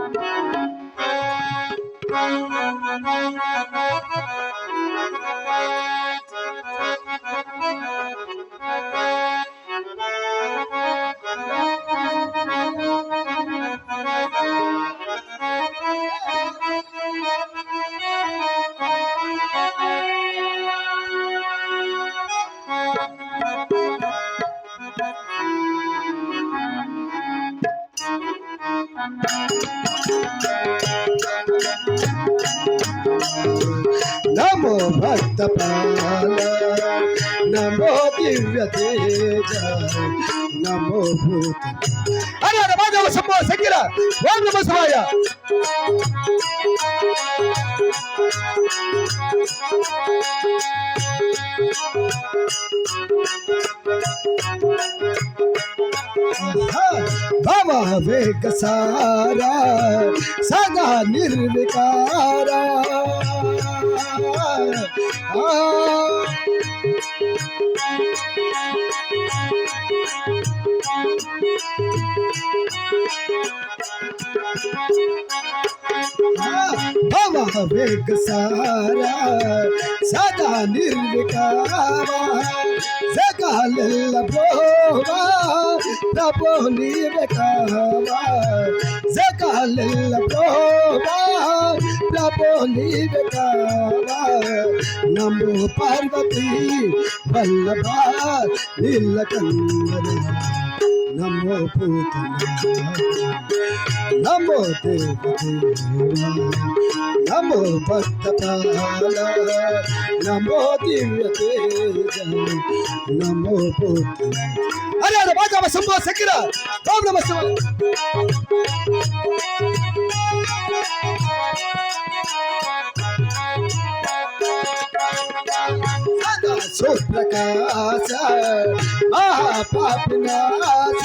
Thank you. नमो दिव्य नमो भूत अरे अरे बाजा वेग सारा सदा निर्विकारा भावावेग सारा सदा निर्विकारा जगाल भोवा प्रभो निर्विकारा जगाल भोवा प्रभो निर्विकारा நம்பு பார்வதி வல்லபா நில்ல கந்தன நமோ பூதன நமோ தேவதேவா நமோ பக்தபால நமோ திவ்ய தேஜ நமோ பூதன அரே அரே சம்போ சக்கிரா సుప్రకాశ మహాపాపినాశ.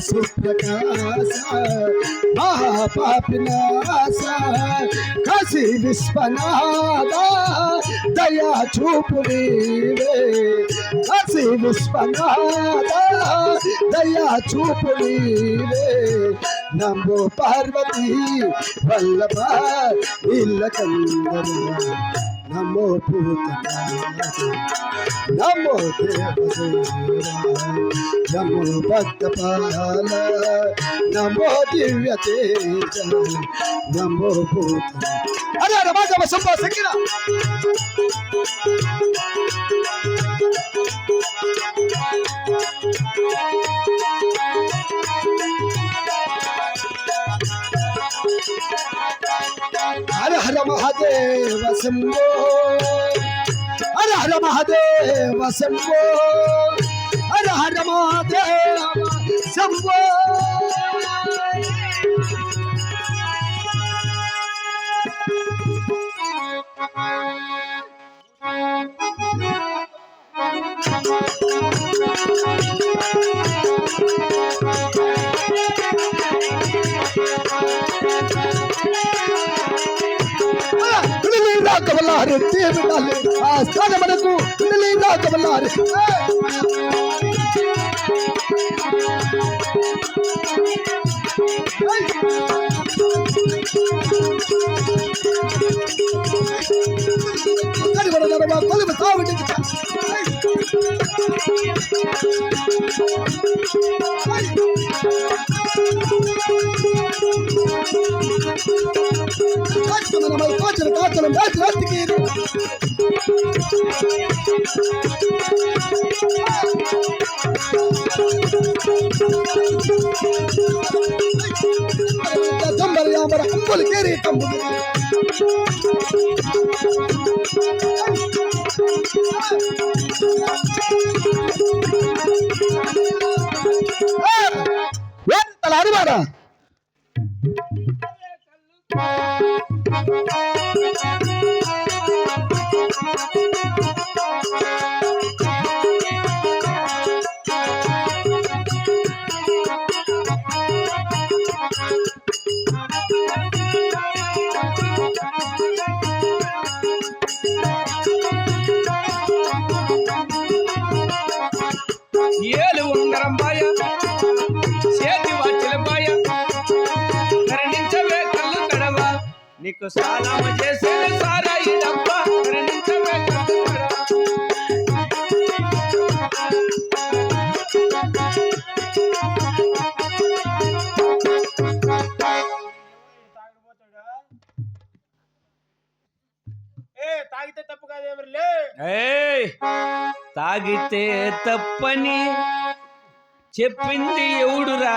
सुख नासा महापाप नासा कसी विस्पनादा दया छुपनी रे कसी विस्पनादा दया छुपनी रे नमो पार्वती वल्लभ इल्ल कंदरा নমো নমো নমো ভক্তপাল নমো দিব্য তেজ নমো ভূত আরে আরে বাজা বসে বসে কিনা హర మహాదేవ శంభో హర హర మహాదేవ శంభో హర హర మహాదేవ శంభో కుండలి రాకవల్లారి తీరుడాలి ఆ స్థానమునకు కుండలి రాకవల్లారి కొలుపు సావిడి కాచుకున్న కాచులు காய்ச்சல் நமது காய்ச்சல் காய்ச்சல் காய்ச்சல் ஜம்பர் யாமர் அம்பல் கேரி கம்பு அறுவாடா సాలము చేసే సారాయి డబ్బ మరణించవే కమ్మరా. ఏ తాగితే తప్పు కాదు ఎవరులే ఏయ్ తాగితే తప్పని చెప్పింది ఎవడురా?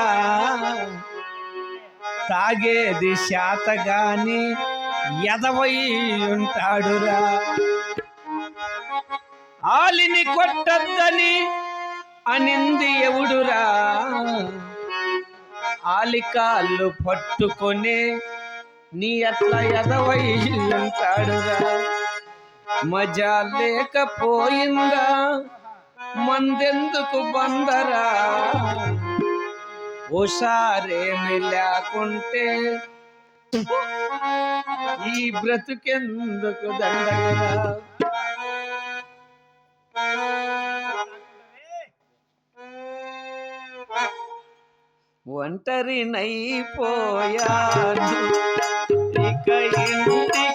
తాగేది శాతగాని ఎదవై ఉంటాడురా ఆలిని కొట్టద్దని అనింది ఎవడురా. ఆలికాళ్ళు పట్టుకొని నీ అట్లా ఎదవై ఉంటాడురా మజా లేకపోయిందా? మందెందుకు బందరా? హుషారేమి లేకుంటే ఈ బ్రతుకెందుకు దండగరా ఒంటరినైపోయాను ఇక ఇంటి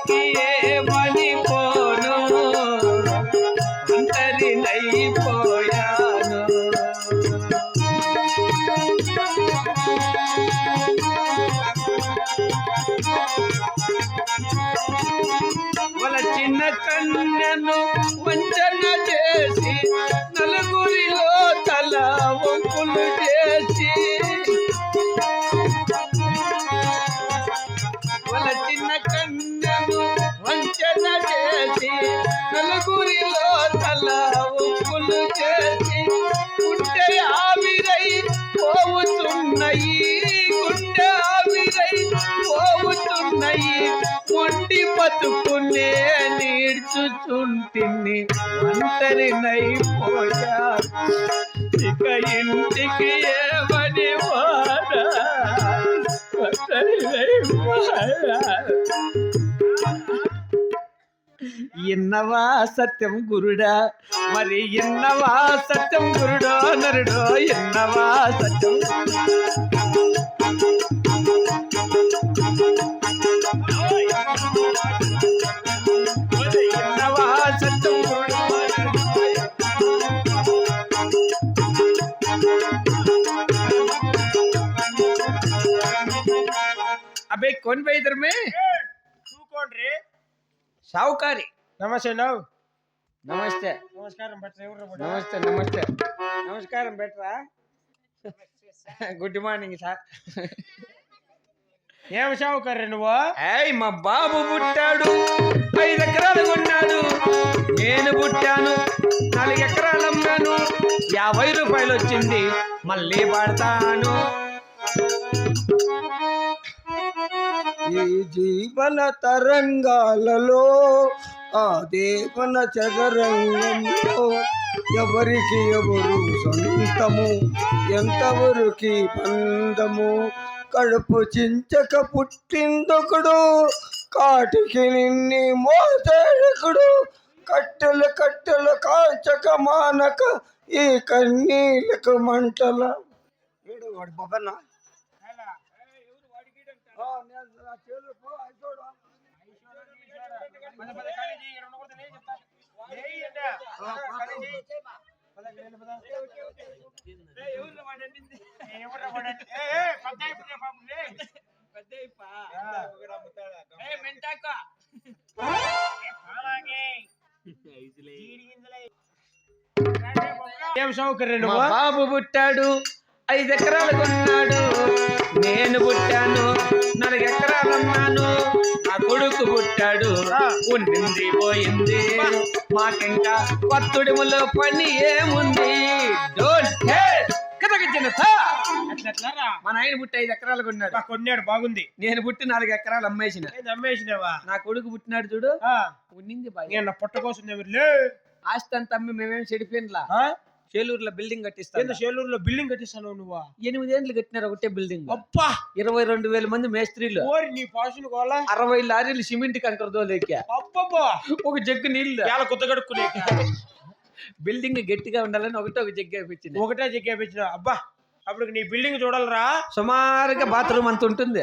మొండి బతుకునే నీడ్చుచుంటిని ఒంటరినైపోయా ఇక ఇంటికి ఏమని వాడా సత్యం గురుడా? మరి ఎన్నవా సత్యం గురుడో నరుడో? ఎన్నవా సత్యం బై ఇద్దరు మే చూకోండి సావుకారి నమస్తే నవ్వు నమస్తే నమస్కారం భట్ల ఎవరు? నమస్తే నమస్తే నమస్కారం బెట్రా గుడ్ మార్నింగ్ సార్ ఏం షావుకారు నువ్వు? ఏయ్ మా బాబు పుట్టాడు. ఐదు ఎకరాలు కొన్నాడు. నేను పుట్టాను. నాలుగు ఎకరాలు అమ్మాను. యాభై రూపాయలు వచ్చింది. మళ్ళీ పడతాను ఈ జీవన తరంగాలలో ఆ దేవన చదరంగంలో ఎవరికి ఎవరు సొంతము ఎంతవరకు బంధము? కడుపు చించక పుట్టిందొకడు కాటికి నిన్ని మోసేడుకుడు కట్టెలు కట్టెలు కాల్చక మానక ఈ కన్నీలకు మంటల. వాడు బాబన్నా పద పద ఖాళీ చేయి, రెండు కొడితే నేను చెప్తా. ఏయ్ అంట. ఖాళీ చేయి. పద, వెళ్ళు, పద. ఏయ్, ఎవర్రా వాడండింది? ఏయ్, ఎవర్రా వాడండి? ఏయ్, ఏయ్, పెద్ద అయిపోయింది పాపం, ఏయ్. ఆ. ఏయ్, మెంటాక. ఏయ్, పాలాగే. జీడి గింజలే. ఏం సౌకర్యం మా నువ్వు బాబు పుట్టాడు ఐదు ఎకరాలు కొన్నాడు. నేను పుట్టాను నాలుగు ఎకరాలు అమ్మాను. కొడుకు పుట్టాడు ఉండింది పోయింది. మాకింకా కొత్తుడిములో పని ఏముంది? డోంట్ కేర్ కథకిచ్చిన అట్లట్లరా? మా నాయన పుట్టి ఐదు ఎకరాలు కొన్నాడు కొన్నాడు బాగుంది. నేను పుట్టి నాలుగు ఎకరాలు అమ్మేసిన. అమ్మేసినావా? నా కొడుకు పుట్టినాడు చూడు. ఉండింది బాగా పొట్ట కోసం ఆస్తి అంతా అమ్మి మేమేం చెడిపోయినలా? చేలూరులో బిల్డింగ్ కట్టిస్తాను షేలూరులో బిల్డింగ్ కట్టిస్తాను నువ్వా? ఎనిమిదేండ్లు కట్టినారు ఒకటే బిల్డింగ్. అబ్బా! ఇరవై రెండు వేల మంది మేస్త్రీలు. ఓరి నీ పాషన్ కోలా అరవై లారీలు సిమెంట్ కంకరదో లేక అబ్బబ్బా! ఒక జగ్గు నీళ్ళు. చాలా కొత్త కడుక్కునే. బిల్డింగ్ గట్టిగా ఉండాలని ఒకటే ఒక జగ్గు వేపించింది ఒకటే చెక్కేపించిన అబ్బా! అప్పుడు నీ బిల్డింగ్ చూడాలరా. సుమారుగా బాత్రూమ్ అంత ఉంటుంది?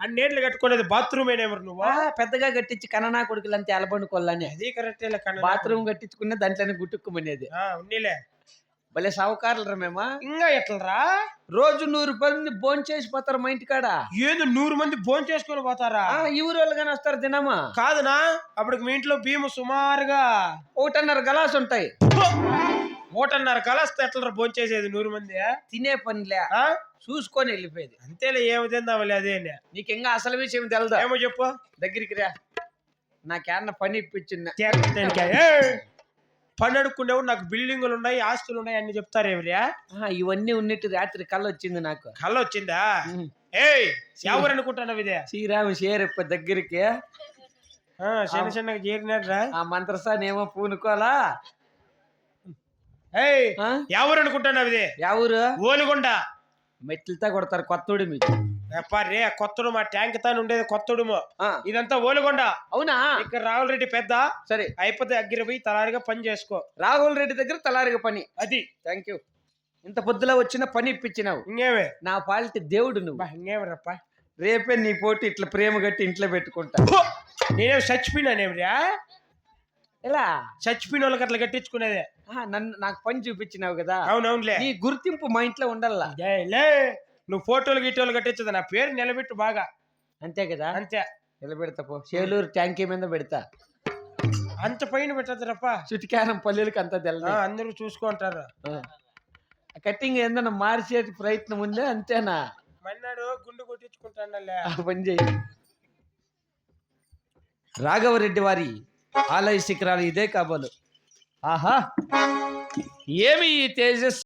అన్నేళ్ళు కట్టుకునేది బాత్రూమ్ ఏనేమరు నువ్వు? పెద్దగా కట్టించి కననా కొడుకులంతా ఎలబండుకోవాలని అది కరెక్టే బాత్రూమ్ కట్టించుకున్న దాంట్లోనే గుట్టుక్కుమనేది. ఉన్నీలే. భలే సావుకారులు మేమా? ఇంకా ఎట్లరా? రోజు నూరు మంది భోజనం చేసి పోతారు మా ఇంటికాడ. ఏంది నూరు మంది భోజనం చేసుకొని పోతారా? ఆ, ఈ ఊరు వాళ్ళు కానీ వస్తారు దినమా? కాదునా అప్పటికి మీ ఇంట్లో భీము సుమారుగా ఒకటన్నర గలాస్ ఉంటాయి మూటన్నర కలస్తే ఎట్లరా భోజనం చేసేది నూరు మంది తినే పనిలే. ఆ? చూసుకొని వెళ్ళిపోయేది. అంతేలే ఏమి తిందామలే అదే. నీకు ఇంకా అసలు విషయం తెలదా? ఏమో చెప్పు. దగ్గరికి రా. నాకేమన్నా పని ఇప్పించింది! పని అడుక్కునేవు నాకు బిల్డింగులు ఉన్నాయి ఆస్తులు ఉన్నాయి అన్ని చెప్తారు ఏమిరా ఇవన్నీ ఉన్నట్టు రాత్రి కళ్ళు వచ్చింది నాకు. కళ్ళ వచ్చిందా. ఏయ్ ఎవరు అనుకుంటున్నావు ఇదే? శ్రీరామ షేరప్ప దగ్గరికి. ఆ, చిన్న చిన్నగా చేరినారా ఆ మంత్రసానేమో పూనుకోలా ఏయ్ ఆ? ఎవరు అనుకుంటున్నావు ఇదే ఎవరు ఓలుగొండ మెట్లతో కొడతారు కొత్తోడి మీకు రే కొత్తడు మా ట్యాంక్ తాను ఉండేది కొత్తడుము ఆ, ఇదంతా ఓలుగొండ అవునా ఇక్కడ రావుల రెడ్డి పెద్ద సరే అయిపోతే అగ్గిర పోయి తలారిగా పని చేసుకో రాహుల్ రెడ్డి దగ్గర తలారిగా పని అది థ్యాంక్ యూ ఇంత పొద్దులో వచ్చిన పని ఇప్పించినావు ఇంకేమే నా పాలిటి దేవుడు నువ్వు బా, ఇంకేమి రప్ప రేపే నీ పోటీ ఇట్లా ప్రేమ కట్టి ఇంట్లో పెట్టుకుంటా నేనేం చచ్చిపోయినానేమిరా ఎలా చచ్చిపోయిన వాళ్ళకి అట్లా కట్టించుకునేదే నన్ను నాకు పని చూపించినావు కదా. అవునవునులే. నీ గుర్తింపు మా ఇంట్లో ఉండాలా? లే నువ్వు ఫోటోలు గిటోలు కట్టించదు నా పేరు నిలబెట్టు బాగా. అంతే కదా? అంతే. నిలబెడతా పో. చేలూరు ట్యాంకీ మీద పెడతా. అంత పైన పెట్టదు రప్ప చుటికారం పల్లెలకు అంతా తెల్ల అందరూ చూసుకుంటారు కట్టింగ్ ఏదన్నా మార్చే ప్రయత్నం ఉందే? అంతేనా? మన్నాడు గుండు కొట్టించుకుంటానులే ఆ పని చేయి రాఘవరెడ్డి వారి ఆలయ శిఖరాలు ఇదే కాబోలు. ఆహా. ఏమి ఈ తేజస్సు?